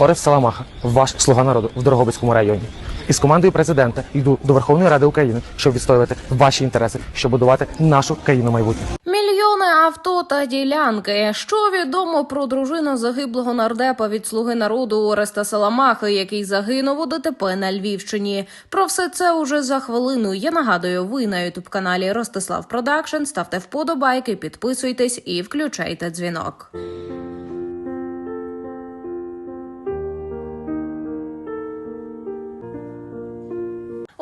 Орест Саламаха, ваш слуга народу в Дорогобицькому районі. Із командою президента йду до Верховної Ради України, щоб відстоювати ваші інтереси, щоб будувати нашу країну майбутнє. Мільйони авто та ділянки. Що відомо про дружину загиблого нардепа від слуги народу Ореста Саламахи, який загинув у ДТП на Львівщині? Про все це уже за хвилину. Я нагадую, ви на ютуб каналі Ростислав Продакшн. Ставте вподобайки, підписуйтесь і включайте дзвінок.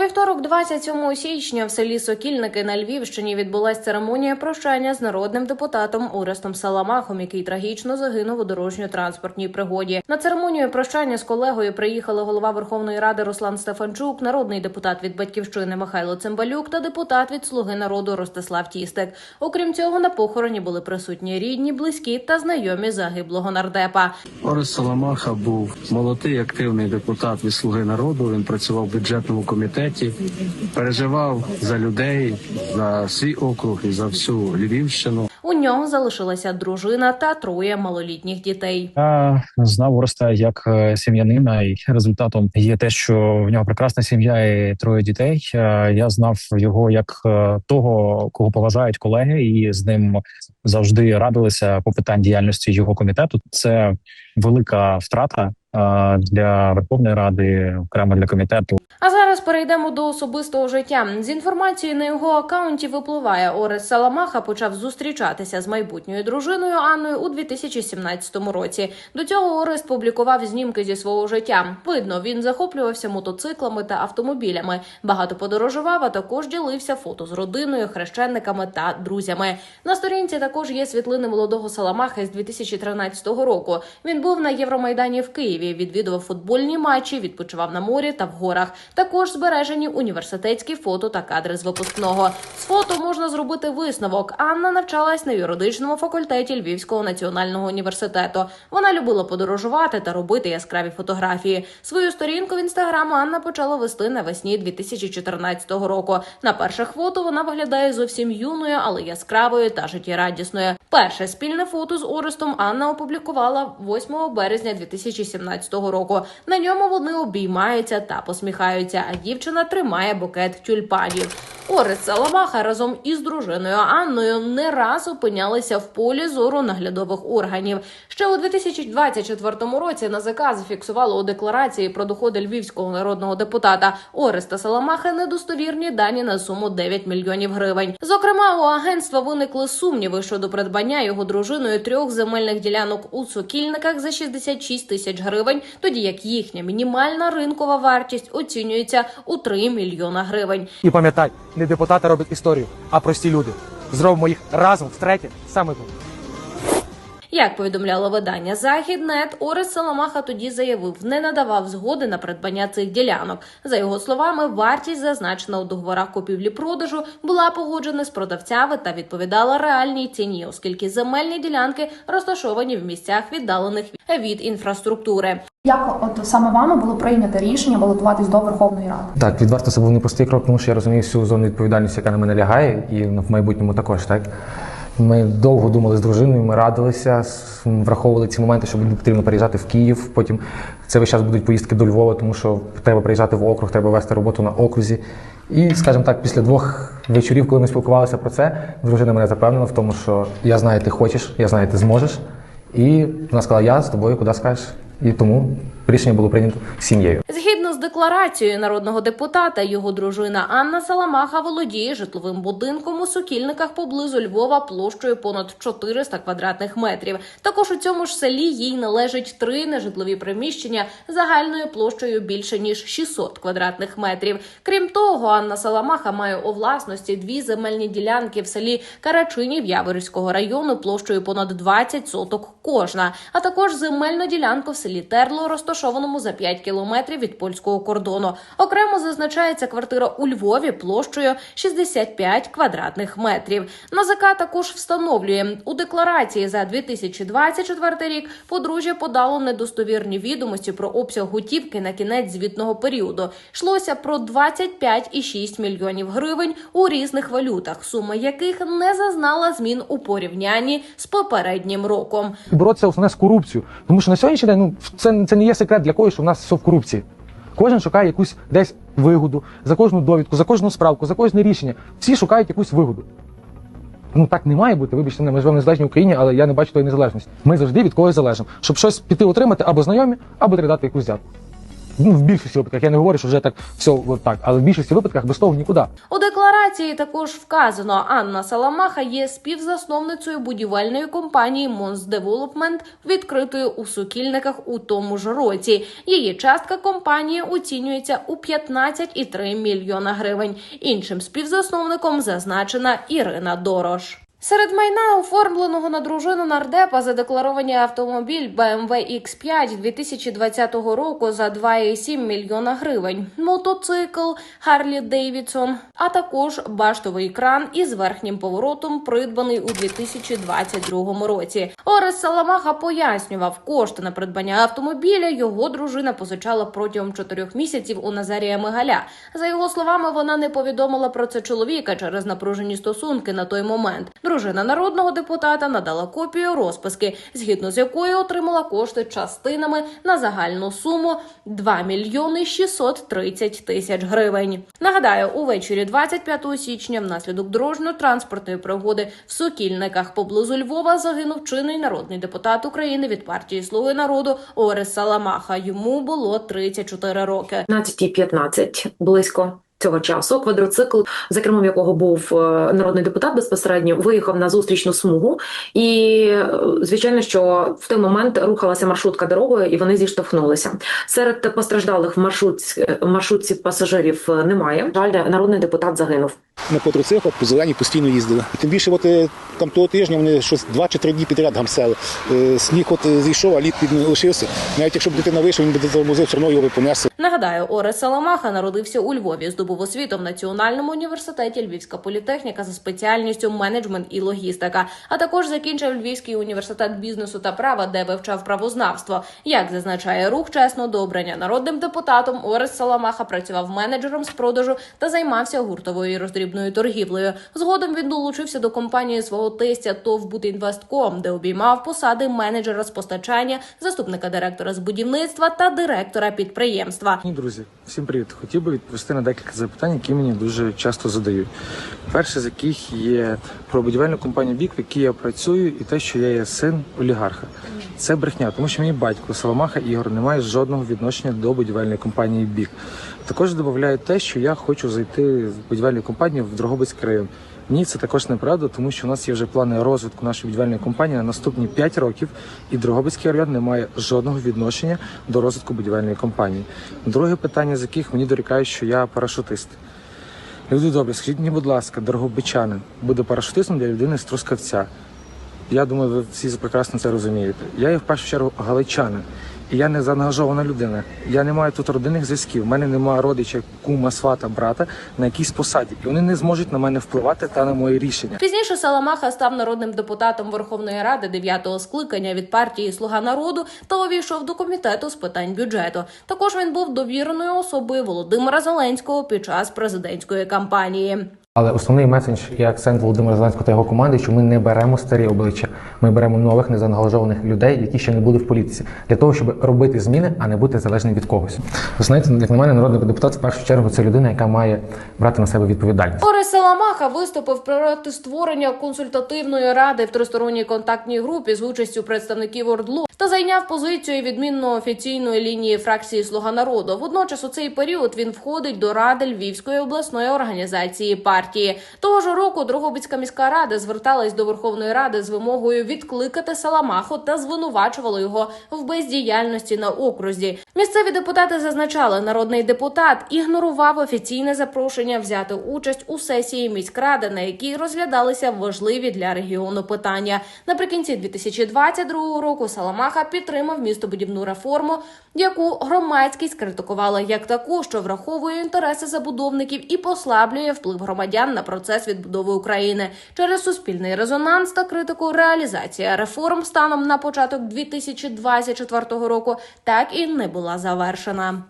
Вівторок, 27 січня, в селі Сокільники на Львівщині відбулася церемонія прощання з народним депутатом Орестом Саламахом, який трагічно загинув у дорожньо-транспортній пригоді. На церемонію прощання з колегою приїхали голова Верховної Ради Руслан Стефанчук, народний депутат від батьківщини Михайло Цимбалюк та депутат від Слуги народу Ростислав Тістик. Окрім цього, на похороні були присутні рідні, близькі та знайомі загиблого нардепа. Орес Саламаха був молодий активний депутат від Слуги народу. Він працював в бюджетному комітеті, переживав за людей, за свій округ і за всю Львівщину. У нього залишилася дружина та троє малолітніх дітей. Я знав Ореста як е, сім'янина, і результатом є те, що в нього прекрасна сім'я і троє дітей. Е, Я знав його як е, того, кого поважають колеги, і з ним завжди радилися по питань діяльності його комітету. Це велика втрата для Верховної Ради, окремо для комітету. А зараз перейдемо до особистого життя. З інформацією на його акаунті випливає Орес Саламаха почав зустрічатися з майбутньою дружиною Анною у 2017 році. До цього Орест публікував знімки зі свого життя. Видно, він захоплювався мотоциклами та автомобілями. Багато подорожував, а також ділився фото з родиною, хрещенниками та друзями. На сторінці також є світлини молодого Саламахи з 2013 року. Він був на Євромайдані в Києві, відвідував футбольні матчі, відпочивав на морі та в горах. Також збережені університетські фото та кадри з випускного. З фото можна зробити висновок. Анна навчалась на юридичному факультеті Львівського національного університету. Вона любила подорожувати та робити яскраві фотографії. Свою сторінку в інстаграм Анна почала вести навесні 2014 року. На перших фото вона виглядає зовсім юною, але яскравою та життєрадісною. Перше спільне фото з Орестом Анна опублікувала 8 березня 2017 року. На ньому вони обіймаються та посміхаються, а дівчина тримає букет тюльпанів. Орест Саламаха разом із дружиною Анною не раз опинялися в полі зору наглядових органів. Ще у 2024 році НАЗК зафіксувало у декларації про доходи львівського народного депутата Ореста Саламахи недостовірні дані на суму 9 мільйонів гривень. Зокрема, у агентства виникли сумніви щодо придбання його дружиною трьох земельних ділянок у Сокільниках за 66 тисяч гривень, тоді як їхня мінімальна ринкова вартість оцінюється у 3 мільйона гривень. І пам'ятай, не депутати роблять історію, а прості люди. Зробимо їх разом втретє саме тут. Як повідомляло видання Західнет, Орес Саламаха тоді заявив, не надавав згоди на придбання цих ділянок. За його словами, вартість, зазначена у договорах купівлі-продажу, була погоджена з продавцями та відповідала реальній ціні, оскільки земельні ділянки розташовані в місцях віддалених від інфраструктури. Як от саме вами було прийнято рішення балотуватись до Верховної Ради? Так, відверто це був непростий крок, тому що я розумію всю зону відповідальності, яка на мене лягає, і в майбутньому також так. Ми довго думали з дружиною, ми радилися, враховували ці моменти, що буде потрібно переїжджати в Київ. Потім це весь час будуть поїздки до Львова, тому що треба приїжджати в округ, треба вести роботу на окрузі. І, скажімо так, після двох вечорів, коли ми спілкувалися про це, дружина мене запевнила в тому, що я знаю, ти хочеш, я знаю, ти зможеш. І вона сказала, я з тобою куди скажеш. І тому рішення було прийнято сім'єю. Декларацією народного депутата, його дружина Анна Саламаха володіє житловим будинком у сукільниках поблизу Львова площею понад 400 квадратних метрів. Також у цьому ж селі їй належать три нежитлові приміщення загальною площею більше ніж 600 квадратних метрів. Крім того, Анна Саламаха має у власності дві земельні ділянки в селі Карачинів Яворівського району площею понад 20 соток кожна, а також земельну ділянку в селі Терло, розташованому за 5 кілометрів від польського литовського кордону. Окремо зазначається квартира у Львові площею 65 квадратних метрів. НАЗК також встановлює у декларації за 2024 рік подружжя подало недостовірні відомості про обсяг готівки на кінець звітного періоду. Йшлося про 25,6 мільйонів гривень у різних валютах, сума яких не зазнала змін у порівнянні з попереднім роком. Боротися основне з корупцією. Тому що на сьогоднішній день ну, це, це не є секрет для когось, що в нас все в корупції. Кожен шукає якусь десь вигоду за кожну довідку, за кожну справку, за кожне рішення. Всі шукають якусь вигоду. Ну так не має бути. Вибачте, ми живемо в незалежній Україні, але я не бачу тої незалежності. Ми завжди від когось залежимо. Щоб щось піти отримати або знайомі, або передати дати якусь взятку. Ну, в більшості випадках я не говорю, що вже так все от так, але в більшості випадках без того нікуди. У декларації також вказано, Анна Саламаха є співзасновницею будівельної компанії Mons Development, відкритої у Сокільниках у тому ж році. Її частка компанії оцінюється у 15,3 мільйона гривень. Іншим співзасновником зазначена Ірина Дорош. Серед майна, оформленого на дружину нардепа, задекларовані автомобіль BMW X5 2020 року за 2,7 мільйона гривень, мотоцикл Harley Davidson, а також баштовий кран із верхнім поворотом, придбаний у 2022 році. Орес Саламаха пояснював, кошти на придбання автомобіля його дружина позичала протягом чотирьох місяців у Назарія Мигаля. За його словами, вона не повідомила про це чоловіка через напружені стосунки на той момент. Дружина народного депутата надала копію розписки, згідно з якою отримала кошти частинами на загальну суму 2 мільйони 630 тисяч гривень. Нагадаю, увечері 25 січня внаслідок дорожньо-транспортної пригоди в Сокільниках поблизу Львова загинув чинний народний депутат України від партії Слуги народу Орес Саламаха. Йому було 34 роки. 15.15 близько цього часу. Квадроцикл, за кермом якого був е, народний депутат, безпосередньо виїхав на зустрічну смугу, і е, звичайно, що в той момент рухалася маршрутка дорогою, і вони зіштовхнулися. Серед постраждалих в маршрутці, маршрутці пасажирів е, немає. Жаль, народний депутат загинув. на квадроциклах по зелені постійно їздили. Тим більше, от е, там того тижня вони щось два чи три дні підряд гамсели. Е, Сніг от е, зійшов, а лід під не лишився. Навіть якщо б дитина вийшов, він би тормозив, все одно його понесли. Нагадаю, Орес Саламаха народився у Львові, здобув освіту в Національному університеті Львівська політехніка за спеціальністю менеджмент і логістика, а також закінчив Львівський університет бізнесу та права, де вивчав правознавство. Як зазначає рух чесно добрання, народним депутатом Орес Саламаха працював менеджером з продажу та займався гуртовою роздрібною торгівлею. Згодом він долучився до компанії свого тестя ТОВ «Будінвестком», де обіймав посади менеджера з постачання, заступника директора з будівництва та директора підприємства. Друзі, всім привіт. Хотів би відповісти на декілька запитань, які мені дуже часто задають. Перше з яких є про будівельну компанію Бік, в якій я працюю, і те, що я є син олігарха. Це брехня, тому що мій батько Соломаха Ігор не має жодного відношення до будівельної компанії Бік. Також додаю те, що я хочу зайти в будівельну компанію в Дрогобицький район. Ні, це також неправда, тому що у нас є вже плани розвитку нашої будівельної компанії на наступні 5 років, і Дрогобицький район не має жодного відношення до розвитку будівельної компанії. Друге питання, з яких мені дорікають, що я парашутист. Люди добрі, скажіть мені, будь ласка, дорогобичанин буде парашутистом для людини з Трускавця. Я думаю, ви всі прекрасно це розумієте. Я є в першу чергу галичанин. Я не заангажована людина. Я не маю тут родинних зв'язків. У мене немає родича, кума, свата, брата на якійсь посаді. І вони не зможуть на мене впливати та на мої рішення. Пізніше Саламаха став народним депутатом Верховної Ради дев'ятого скликання від партії Слуга народу та увійшов до комітету з питань бюджету. Також він був довіреною особою Володимира Зеленського під час президентської кампанії. Але основний меседж і акцент Володимира Зеленського та його команди, що ми не беремо старі обличчя, ми беремо нових незаангажованих людей, які ще не були в політиці, для того, щоб робити зміни, а не бути залежним від когось. Ви знаєте, як на мене, народний депутат в першу чергу це людина, яка має брати на себе відповідальність. Орес Саламаха виступив проти створення консультативної ради в тристоронній контактній групі з участю представників ОРДЛО та зайняв позицію відмінно офіційної лінії фракції Слуга народу. Водночас у цей період він входить до ради Львівської обласної організації партії. Того ж року Дрогобицька міська рада зверталась до Верховної Ради з вимогою відкликати Саламаху та звинувачували його в бездіяльності на окрузі. Місцеві депутати зазначали, народний депутат ігнорував офіційне запрошення взяти участь у сесії міськради, на якій розглядалися важливі для регіону питання. Наприкінці 2022 року Саламаха підтримав містобудівну реформу, яку громадськість критикувала як таку, що враховує інтереси забудовників і послаблює вплив громадян на процес відбудови України через суспільний резонанс та критику. Реалізація реформ станом на початок 2024 року так і не була завершена.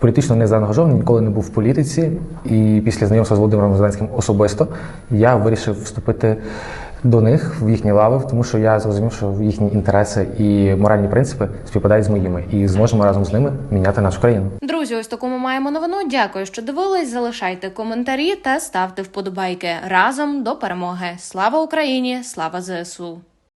Політично не заангажований, ніколи не був в політиці. І після знайомства з Володимиром Зеленським особисто я вирішив вступити до них в їхні лави, тому що я зрозумів, що їхні інтереси і моральні принципи співпадають з моїми, і зможемо разом з ними міняти нашу країну. Друзі, ось таку ми маємо новину. Дякую, що дивились. Залишайте коментарі та ставте вподобайки разом до перемоги. Слава Україні! Слава ЗСУ!